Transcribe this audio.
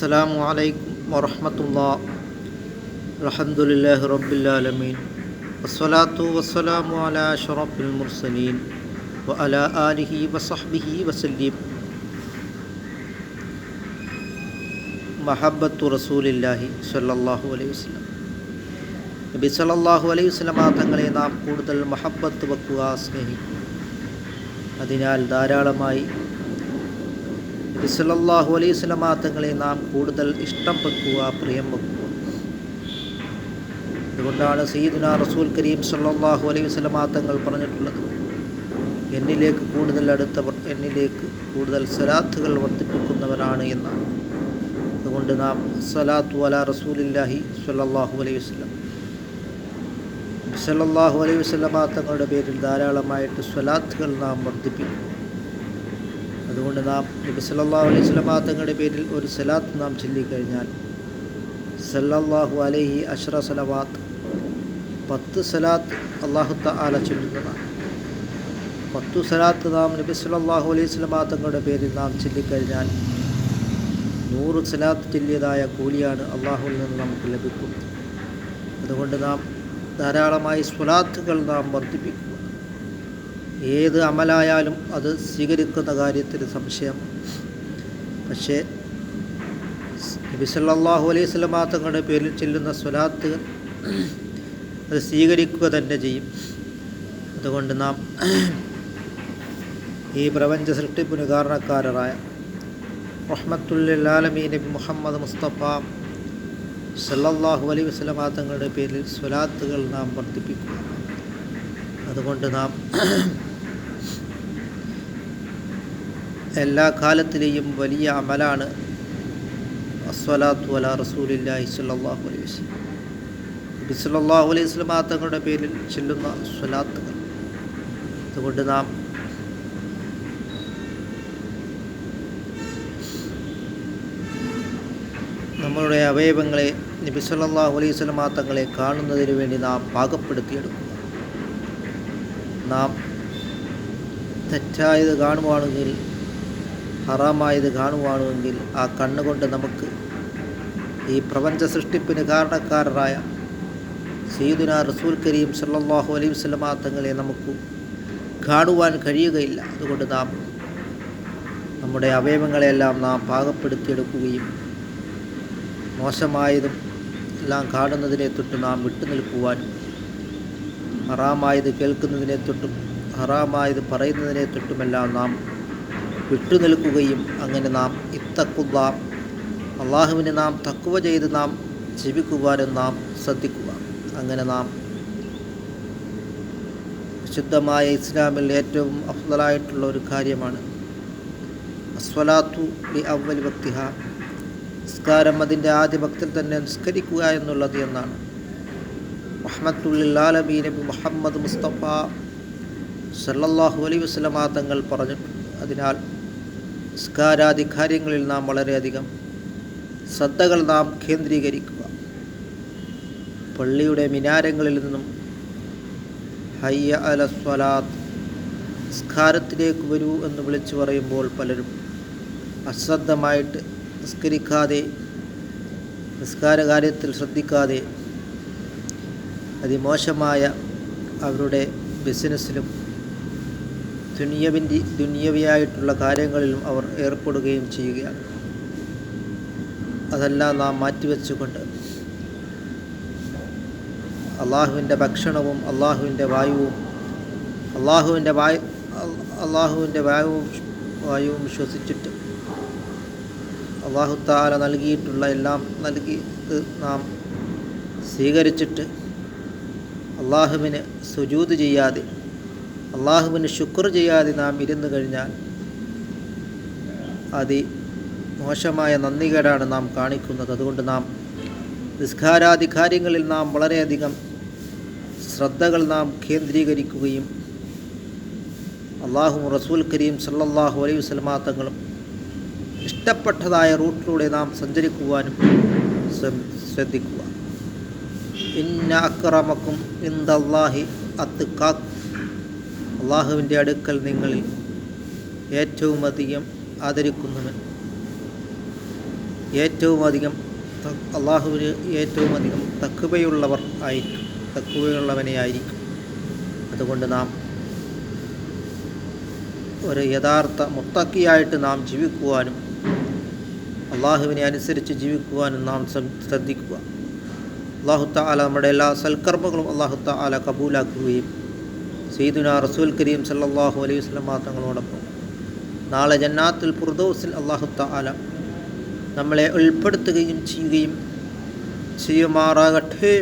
അസ്സാം വലൈക്കും വറഹമത്തുള്ള. അലഹമുല്ലാ റബ്ബുലാലമീൻ വസ്സലാത്തു വസ്സലാമു അല ഷറഫുൽ മുർസലീൻ. വ അല ആലിഹി വസഹ്ബിഹി വസല്ലീം. മഹബത്തു റസൂലില്ലാഹി സല്ലാഹു അലൈഹി വസ്ലം നബി സല്ലാഹു അലൈഹി വസ്ലമ തങ്ങളെ നാം കൂടുതൽ മഹബത്ത് വെക്കുക സ്നേഹിക്കുക. അതിനാൽ ധാരാളമായി നബി സല്ലല്ലാഹു അലൈഹി വസല്ലമ തങ്ങളെ നാം കൂടുതൽ ഇഷ്ടം വെക്കുക പ്രിയം വെക്കുക. അതുകൊണ്ടാണ് സയ്യിദുന റസൂൽ കരീം സല്ലാഹു അലൈഹി വസല്ലമ തങ്ങൾ പറഞ്ഞിട്ടുള്ളത്. എന്നിലേക്ക് കൂടുതൽ അടുത്തവർ എന്നിലേക്ക് കൂടുതൽ സലാത്തുകൾ വർദ്ധിപ്പിക്കുന്നവരാണ് എന്നാണ്. അതുകൊണ്ട് നാം സലാത്തു അല റസൂലില്ലാഹി സല്ലല്ലാഹു അലൈഹി വസല്ലം. സല്ലാഹു അലൈഹി വസല്ലമ തങ്ങളുടെ പേരിൽ ധാരാളമായിട്ട് സ്വലാത്തുകൾ നാം വർദ്ധിപ്പിക്കും. അതുകൊണ്ട് നാം നബി സല്ലല്ലാഹു അലൈഹി വസല്ലമ തങ്ങളുടെ പേരിൽ ഒരു സലാത്ത് നാം ചൊല്ലിക്കഴിഞ്ഞാൽ സല്ലല്ലാഹു അലൈഹി അഷ്റ സലവാത്ത് പത്ത് സലാത്ത് അള്ളാഹു തആല ചൊല്ലുന്നതാണ്. പത്തു സലാത്ത് നാം നബി സല്ലല്ലാഹു അലൈഹി വസല്ലമ തങ്ങളുടെ പേരിൽ നാം ചൊല്ലിക്കഴിഞ്ഞാൽ നൂറ് സലാത്ത് ചൊല്ലിയതായ കൂലിയാണ് അള്ളാഹുവിൽ നിന്ന് നമുക്ക് ലഭിക്കുന്നത് അതുകൊണ്ട് നാം ധാരാളമായി സ്വലാത്തുകൾ നാം വർദ്ധിപ്പിക്കുക ഏത് അമലായാലും അത് സ്വീകരിക്കുന്ന കാര്യത്തിൽ സംശയം. പക്ഷേ നബിസല്ലാഹു അലൈഹി തങ്ങളുടെ പേരിൽ ചെല്ലുന്ന സ്വലാത്ത് അത് സ്വീകരിക്കുക തന്നെ ചെയ്യും. അതുകൊണ്ട് നാം ഈ പ്രപഞ്ച സൃഷ്ടിപ്പിന് കാരണക്കാരായ റഹ്മത്തുല്ലാലമീ നബി മുഹമ്മദ് മുസ്തഫ സല്ലാഹു അലൈഹി വസ്ലമാങ്ങളുടെ പേരിൽ സ്വലാത്തുകൾ നാം വർദ്ധിപ്പിക്കുക അതുകൊണ്ട് നാം എല്ലാ കാലത്തിലെയും വലിയ അമലാണ്. അസ്വലാത്തു അല റസൂലില്ലാഹി സല്ലല്ലാഹു അലൈഹി വസല്ലം. നബി സല്ലല്ലാഹു അലൈഹി വസല്ലമ തങ്ങളുടെ പേരിൽ ചെല്ലുന്ന സ്വലാത്തുകൾ. അതുകൊണ്ട് നാം നമ്മളുടെ അവയവങ്ങളെ നബി സല്ലല്ലാഹു അലൈഹി വസല്ലമ തങ്ങളെ കാണുന്നതിന് വേണ്ടി നാം പാകപ്പെടുത്തിയെടുക്കുക നാം തെറ്റായത് കാണുവാണെങ്കിൽ ഹറാമായത് കാണുവാണെങ്കിൽ ആ കണ്ണുകൊണ്ട് നമുക്ക് ഈ പ്രപഞ്ച സൃഷ്ടിപ്പിന് കാരണക്കാരരായ സീദുന റസൂൽ കരീം സല്ലാഹു അലൈഹി വസല്ലമ തങ്ങളെ നമുക്ക് കാണുവാൻ കഴിയുകയില്ല. അതുകൊണ്ട് നാം നമ്മുടെ അവയവങ്ങളെല്ലാം നാം പാകപ്പെടുത്തിയെടുക്കുകയും മോശമായതും എല്ലാം കാണുന്നതിനെ തൊട്ട് നാം വിട്ടു നിൽക്കുവാനും ഹറാമായത് കേൾക്കുന്നതിനെ തൊട്ടും ഹറാമായത് പറയുന്നതിനെ തൊട്ടുമെല്ലാം നാം വിട്ടു നിൽക്കുകയും അങ്ങനെ നാം ഇത്തക്കുക അള്ളാഹുവിനെ നാം തക്കുവ ചെയ്ത് നാം ജീവിക്കുവാനും നാം ശ്രദ്ധിക്കുക. അങ്ങനെ നാം വിശുദ്ധമായ ഇസ്ലാമിൽ ഏറ്റവും അഫ്ദലായിട്ടുള്ള ഒരു കാര്യമാണ്. അസ്വലാത്തു ലി അവൽ വക്തിഹ. നിസ്കാരം അതിന്റെ ആദ്യ ഭക്തിൽ തന്നെ നിസ്കരിക്കുക എന്നുള്ളത് എന്നാണ്. മുഹമ്മദുല്ലാലബീ നബി മുഹമ്മദ് മുസ്തഫ സല്ലല്ലാഹു അലൈഹി വസ്ലമാ തങ്ങൾ പറഞ്ഞിട്ടുണ്ട്. അതിനാൽ നിസ്കാരാദി കാര്യങ്ങളിൽ നാം വളരെയധികം ശ്രദ്ധകൾ നാം കേന്ദ്രീകരിക്കുക. പള്ളിയുടെ മിനാരങ്ങളിൽ നിന്നും ഹയ്യ അല സ്വലാത്ത് നിസ്കാരത്തിലേക്ക് വരൂ എന്ന് വിളിച്ചു പറയുമ്പോൾ പലരും അശ്രദ്ധമായിട്ട് നിസ്കരിക്കാതെ നിസ്കാര കാര്യത്തിൽ ശ്രദ്ധിക്കാതെ അതിമോശമായ അവരുടെ ബിസിനസ്സിലും ദുനിയവിന്റെ ദുനിയവിയായിട്ടുള്ള കാര്യങ്ങളിലും അവർ ഏർപ്പെടുകയും ചെയ്യുകയാണ്. അതെല്ലാം നാം മാറ്റിവെച്ചുകൊണ്ട്. അള്ളാഹുവിന്റെ ഭക്ഷണവും അള്ളാഹുവിന്റെ വായുവും അള്ളാഹുവിന്റെ വായു അള്ളാഹുവിന്റെ വായുവും വായുവും ശ്വസിച്ചിട്ട് അള്ളാഹുത്താല നൽകിയിട്ടുള്ള എല്ലാം നൽകി നാം സ്വീകരിച്ചിട്ട് അള്ളാഹുവിന് സുജൂത് ചെയ്യാതെ അള്ളാഹുവിന് ശുക്ർ ചെയ്യാതെ നാം ഇരുന്നു കഴിഞ്ഞാൽ അതി മോശമായ നന്ദികേടാണ് നാം കാണിക്കുന്നത്. അതുകൊണ്ട് നാം നിസ്കാരാദി കാര്യങ്ങളിൽ നാം വളരെയധികം ശ്രദ്ധകൾ നാം കേന്ദ്രീകരിക്കുകയും അള്ളാഹു റസൂൽ കരീം സല്ലാഹു അലൈഹി തങ്ങളും ഇഷ്ടപ്പെട്ടതായ റൂട്ടിലൂടെ നാം സഞ്ചരിക്കുവാനും ശ്രദ്ധിക്കുക. ഇന്ന അക്രമക്കും ഇന്ദാഹി അത്ത് കാക്ക് അള്ളാഹുവിന്റെ അടുക്കൽ നിങ്ങളിൽ ഏറ്റവും അധികം ആദരിക്കുന്നവൻ. ഏറ്റവും അധികം അള്ളാഹുവിന് ഏറ്റവും അധികം തക്കുവയുള്ളവർ ആയിരിക്കും തക്കുവയുള്ളവനെ ആയിരിക്കും. അതുകൊണ്ട് നാം ഒരു യഥാർത്ഥ മുത്തക്കിയായിട്ട് നാം ജീവിക്കുവാനും അള്ളാഹുവിനെ അനുസരിച്ച് ജീവിക്കുവാനും നാം ശ്രദ്ധിക്കുക. അള്ളാഹു താല നമ്മുടെ എല്ലാ സൽക്കർമ്മങ്ങളും അള്ളാഹു താല കബൂലാക്കുകയും സെയ്ദുന റസൂൽ കരീം സല്ലാഹു അലൈഹി വസ്ലം തങ്ങളോടൊപ്പം നാളെ ജന്നാത്തുൽ ഫുർദോസിൽ അള്ളാഹു താല നമ്മളെ ഉൾപ്പെടുത്തുകയും ചെയ്യുകയും ചെയ്യുമാറാകട്ടെ.